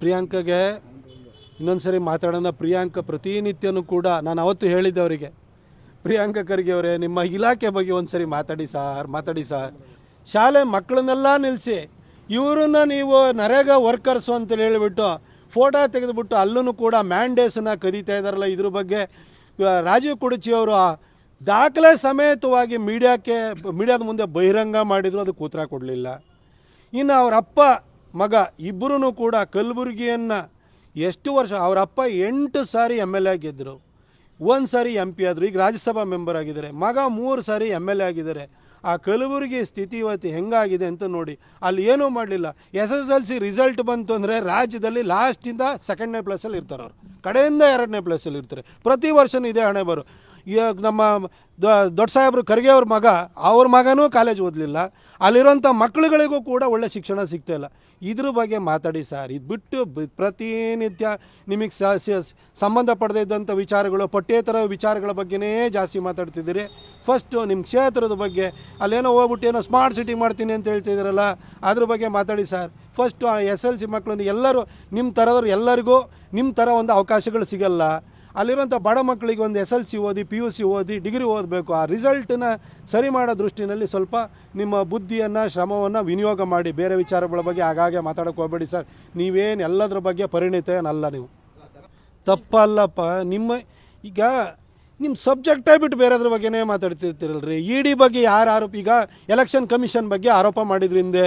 ಪ್ರಿಯಾಂಕಗೆ ಇನ್ನೊಂದು ಸರಿ ಮಾತಾಡೋಣ. ಪ್ರಿಯಾಂಕ ಪ್ರತಿನಿತ್ಯನೂ ಕೂಡ ನಾನು ಅವತ್ತು ಹೇಳಿದ್ದೆ ಅವರಿಗೆ. ಪ್ರಿಯಾಂಕ ಖರ್ಗೆ ಅವರೇ, ನಿಮ್ಮ ಇಲಾಖೆ ಬಗ್ಗೆ ಒಂದು ಸರಿ ಮಾತಾಡಿ ಸಾರ್ ಮಾತಾಡಿ ಸಾರ್. ಶಾಲೆ ಮಕ್ಕಳನ್ನೆಲ್ಲ ನಿಲ್ಲಿಸಿ ಇವ್ರನ್ನ ನೀವು ನರೇಗಾ ವರ್ಕರ್ಸು ಅಂತೇಳಿ ಹೇಳಿಬಿಟ್ಟು ಫೋಟೋ ತೆಗೆದುಬಿಟ್ಟು ಅಲ್ಲೂ ಕೂಡ ಮ್ಯಾಂಡೇಸನ್ನ ಕದೀತಾ ಇದ್ದಾರಲ್ಲ ಇದ್ರ ಬಗ್ಗೆ. ರಾಜೀವ್ ಕುಡುಚಿ ಅವರು ದಾಖಲೆ ಸಮೇತವಾಗಿ ಮೀಡಿಯಾಕ್ಕೆ, ಮೀಡಿಯಾದ ಮುಂದೆ ಬಹಿರಂಗ ಮಾಡಿದ್ರು, ಅದಕ್ಕೆ ಉತ್ತರ ಕೊಡಲಿಲ್ಲ. ಇನ್ನು ಅವರ ಅಪ್ಪ ಮಗ ಇಬ್ಬರೂ ಕೂಡ ಕಲಬುರಗಿಯನ್ನು ಎಷ್ಟು ವರ್ಷ, ಅವರ ಅಪ್ಪ ಎಂಟು ಸಾರಿ ಎಂ ಎಲ್ ಎ ಆಗಿದ್ದರು ಒಂದು ಸಾರಿ ಎಂ ಪಿ ಆದರು, ಈಗ ರಾಜ್ಯಸಭಾ ಮೆಂಬರ್ ಆಗಿದ್ದಾರೆ. ಮಗ ಮೂರು ಸಾರಿ ಎಂ ಎಲ್ ಎ ಆಗಿದ್ದಾರೆ. ಆ ಕಲಬುರಗಿ ಸ್ಥಿತಿ ಇವತ್ತು ಹೆಂಗಾಗಿದೆ ಅಂತ ನೋಡಿ. ಅಲ್ಲಿ ಏನೂ ಮಾಡಲಿಲ್ಲ. S S L C result ಬಂತು ಅಂದರೆ ರಾಜ್ಯದಲ್ಲಿ ಲಾಸ್ಟಿಂದ ಸೆಕೆಂಡ್ನೇ ಪ್ಲೇಸಲ್ಲಿ ಇರ್ತಾರೆ ಅವರು. ಕಡೆಯಿಂದ ಎರಡನೇ ಪ್ಲೇಸಲ್ಲಿ ಇರ್ತಾರೆ. ಪ್ರತಿ ವರ್ಷನೂ ಇದೇ ಹಣೆ ಬರು. ಇವಾಗ ನಮ್ಮ ದೊಡ್ಡ ಸಾಹೇಬ್ರು ಖರ್ಗೆ ಅವ್ರ ಮಗ, ಅವ್ರ ಮಗನೂ ಕಾಲೇಜ್ ಓದಲಿಲ್ಲ. ಅಲ್ಲಿರೋಂಥ ಮಕ್ಕಳುಗಳಿಗೂ ಕೂಡ ಒಳ್ಳೆ ಶಿಕ್ಷಣ ಸಿಗ್ತಾ ಇಲ್ಲ. ಇದ್ರ ಬಗ್ಗೆ ಮಾತಾಡಿ ಸರ್. ಇದು ಬಿಟ್ಟು ಪ್ರತಿನಿತ್ಯ ನಿಮಗೆ ಸಂಬಂಧ ಇದ್ದಂಥ ವಿಚಾರಗಳು, ಪಠ್ಯೇತರ ವಿಚಾರಗಳ ಬಗ್ಗೆನೇ ಜಾಸ್ತಿ ಮಾತಾಡ್ತಿದ್ದೀರಿ. ಫಸ್ಟು ನಿಮ್ಮ ಕ್ಷೇತ್ರದ ಬಗ್ಗೆ, ಅಲ್ಲೇನೋ ಹೋಗ್ಬಿಟ್ಟು ಏನೋ ಸ್ಮಾರ್ಟ್ ಸಿಟಿ ಮಾಡ್ತೀನಿ ಅಂತ ಹೇಳ್ತಿದ್ದೀರಲ್ಲ, ಅದ್ರ ಬಗ್ಗೆ ಮಾತಾಡಿ ಸರ್ ಫಸ್ಟು ಆ ಎಸ್ ಎಲ್ ಸಿ ಮಕ್ಕಳನ್ನು ಎಲ್ಲರೂ ನಿಮ್ಮ ಥರದವ್ರು ಎಲ್ಲರಿಗೂ ನಿಮ್ಮ ಥರ ಒಂದು ಅವಕಾಶಗಳು ಸಿಗಲ್ಲ. ಅಲ್ಲಿರೋಂಥ ಬಡ ಮಕ್ಕಳಿಗೆ ಒಂದು ಎಸ್ ಎಲ್ ಸಿ ಓದಿ ಪಿ ಯು ಸಿ ಓದಿ, ಡಿಗ್ರಿ ಓದಬೇಕು. ಆ ರಿಸಲ್ಟನ್ನ ಸರಿ ಮಾಡೋ ದೃಷ್ಟಿನಲ್ಲಿ ಸ್ವಲ್ಪ ನಿಮ್ಮ ಬುದ್ಧಿಯನ್ನು, ಶ್ರಮವನ್ನು ವಿನಿಯೋಗ ಮಾಡಿ. ಬೇರೆ ವಿಚಾರಗಳ ಬಗ್ಗೆ ಆಗಾಗ್ಗೆ ಮಾತಾಡೋಕೆ ಹೋಗಬೇಡಿ ಸರ್ ನೀವೇನು ಎಲ್ಲದ್ರ ಬಗ್ಗೆ ಪರಿಣಿತ ಏನಲ್ಲ ನೀವು. ತಪ್ಪಲ್ಲಪ್ಪ, ನಿಮ್ಮ, ಈಗ ನಿಮ್ಮ ಸಬ್ಜೆಕ್ಟೇ ಬಿಟ್ಟು ಬೇರೆದ್ರ ಬಗ್ಗೆನೇ ಮಾತಾಡ್ತಿರ್ತೀರಲ್ರಿ? ಇ ಡಿ ಬಗ್ಗೆ ಯಾರು ಆರೋಪ ಈಗ ಎಲೆಕ್ಷನ್ ಕಮಿಷನ್ ಬಗ್ಗೆ ಆರೋಪ ಮಾಡಿದ್ರಿಂದೆ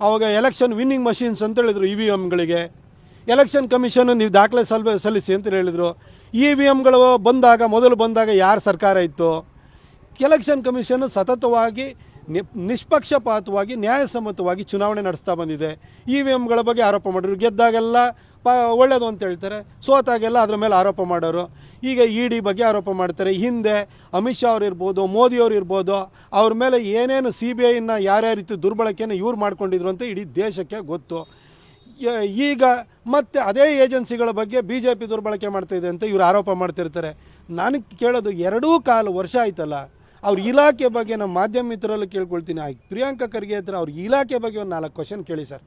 ಅವಾಗ ಎಲೆಕ್ಷನ್ ವಿನ್ನಿಂಗ್ ಮಷಿನ್ಸ್ ಅಂತ ಹೇಳಿದ್ರು ಇ ವಿ ಎಮ್ಗಳಿಗೆ ಎಲೆಕ್ಷನ್ ಕಮಿಷನ್ ನೀವು ದಾಖಲೆ ಸಲ್ ಸಲ್ಲಿಸಿ ಅಂತ ಹೇಳಿದರು. ಇ ವಿ ಎಮ್ಗಳು ಬಂದಾಗ, ಮೊದಲು ಬಂದಾಗ ಯಾರು ಸರ್ಕಾರ ಇತ್ತು? ಎಲೆಕ್ಷನ್ ಕಮಿಷನ್ ಸತತವಾಗಿ ನಿಷ್ಪಕ್ಷಪಾತವಾಗಿ, ನ್ಯಾಯಸಮ್ಮತವಾಗಿ ಚುನಾವಣೆ ನಡೆಸ್ತಾ ಬಂದಿದೆ. ಇ ವಿ ಎಮ್ಗಳ ಬಗ್ಗೆ ಆರೋಪ ಮಾಡಿದ್ರು. ಗೆದ್ದಾಗೆಲ್ಲ ಪ, ಒಳ್ಳೇದು ಅಂತ ಹೇಳ್ತಾರೆ. ಸೋತಾಗೆಲ್ಲ ಅದ್ರ ಮೇಲೆ ಆರೋಪ ಮಾಡೋರು. ಈಗ ಇ ಡಿ ಬಗ್ಗೆ ಆರೋಪ ಮಾಡ್ತಾರೆ. ಹಿಂದೆ ಅಮಿತ್ ಶಾ ಅವ್ರು ಇರ್ಬೋದು, ಮೋದಿ ಅವ್ರು ಇರ್ಬೋದು, ಅವ್ರ ಮೇಲೆ ಏನೇನು ಸಿ ಬಿ ಐನ ಯಾರ್ಯಾವ ರೀತಿ ದುರ್ಬಳಕೆಯನ್ನು ಇವ್ರು ಮಾಡ್ಕೊಂಡಿದ್ರು ಅಂತ ಇಡೀ ದೇಶಕ್ಕೆ ಗೊತ್ತು. ಈಗ ಮತ್ತೆ ಅದೇ ಏಜೆನ್ಸಿಗಳ ಬಗ್ಗೆ ಬಿ ಜೆ ಪಿ ದುರ್ಬಳಕೆ ಮಾಡ್ತಾಯಿದೆ ಅಂತ ಇವ್ರು ಆರೋಪ ಮಾಡ್ತಿರ್ತಾರೆ. ನನಗೆ ಕೇಳೋದು ಎರಡೂ ಕಾಲು ವರ್ಷ ಆಯ್ತಲ್ಲ, ಅವ್ರ ಇಲಾಖೆ ಬಗ್ಗೆ ನಮ್ಮ ಮಾಧ್ಯಮ ಮಿತ್ರರಲ್ಲಿ ಕೇಳ್ಕೊಳ್ತೀನಿ. ಪ್ರಿಯಾಂಕಾ ಖರ್ಗೆ ಹತ್ರ ಅವ್ರ ಇಲಾಖೆ ಬಗ್ಗೆ ಒಂದು ನಾಲ್ಕು ಕ್ವಶನ್ ಕೇಳಿ ಸರ್.